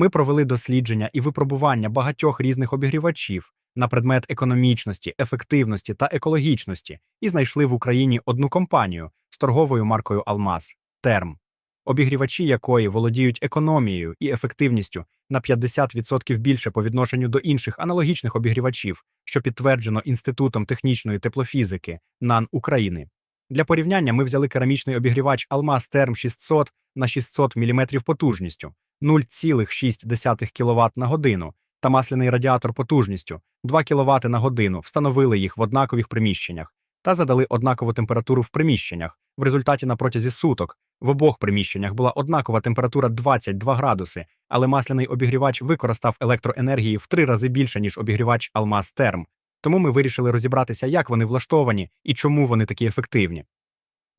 Ми провели дослідження і випробування багатьох різних обігрівачів на предмет економічності, ефективності та екологічності і знайшли в Україні одну компанію з торговою маркою Алмаз Терм, обігрівачі якої володіють економією і ефективністю на 50% більше по відношенню до інших аналогічних обігрівачів, що підтверджено Інститутом технічної теплофізики НАН України. Для порівняння ми взяли керамічний обігрівач Алмаз Терм 600 на 600 мм потужністю 0,6 кВт на годину та масляний радіатор потужністю 2 кВт на годину, встановили їх в однакових приміщеннях та задали однакову температуру в приміщеннях. В результаті на протязі суток в обох приміщеннях була однакова температура 22 градуси, але масляний обігрівач використав електроенергії в три рази більше, ніж обігрівач Алмаз Терм. Тому ми вирішили розібратися, як вони влаштовані і чому вони такі ефективні.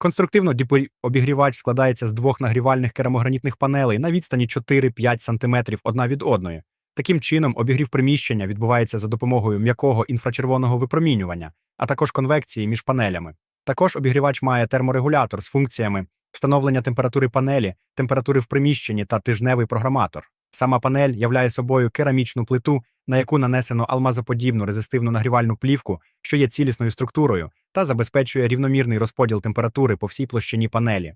Конструктивно обігрівач складається з двох нагрівальних керамогранітних панелей на відстані 4-5 см одна від одної. Таким чином, обігрів приміщення відбувається за допомогою м'якого інфрачервоного випромінювання, а також конвекції між панелями. Також обігрівач має терморегулятор з функціями встановлення температури панелі, температури в приміщенні та тижневий програматор. Сама панель являє собою керамічну плиту, на яку нанесено алмазоподібну резистивну нагрівальну плівку, що є цілісною структурою, та забезпечує рівномірний розподіл температури по всій площині панелі.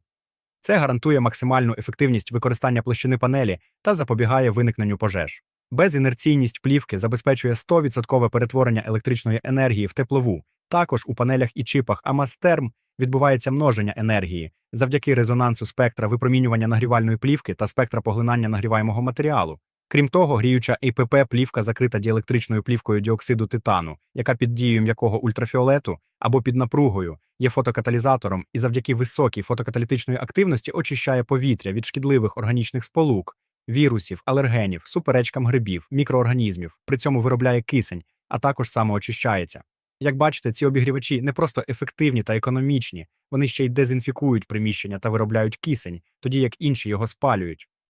Це гарантує максимальну ефективність використання площини панелі та запобігає виникненню пожеж. Безінерційність плівки забезпечує 100% перетворення електричної енергії в теплову. Також у панелях і чипах Амастерм відбувається множення енергії завдяки резонансу спектра випромінювання нагрівальної плівки та спектра поглинання нагріваємого матеріалу. Крім того, гріюча ІПП плівка закрита діелектричною плівкою діоксиду титану, яка під дією м'якого ультрафіолету або під напругою є фотокаталізатором і завдяки високій фотокаталітичної активності очищає повітря від шкідливих органічних сполук, вірусів, алергенів, суперечкам грибів, мікроорганізмів, при цьому виробляє кисень, а також самоочищається. Як бачите, ці обігрівачі не просто ефективні та економічні, вони ще й дезінфікують приміщення та виробляють кисень, тоді як інші його спалюють.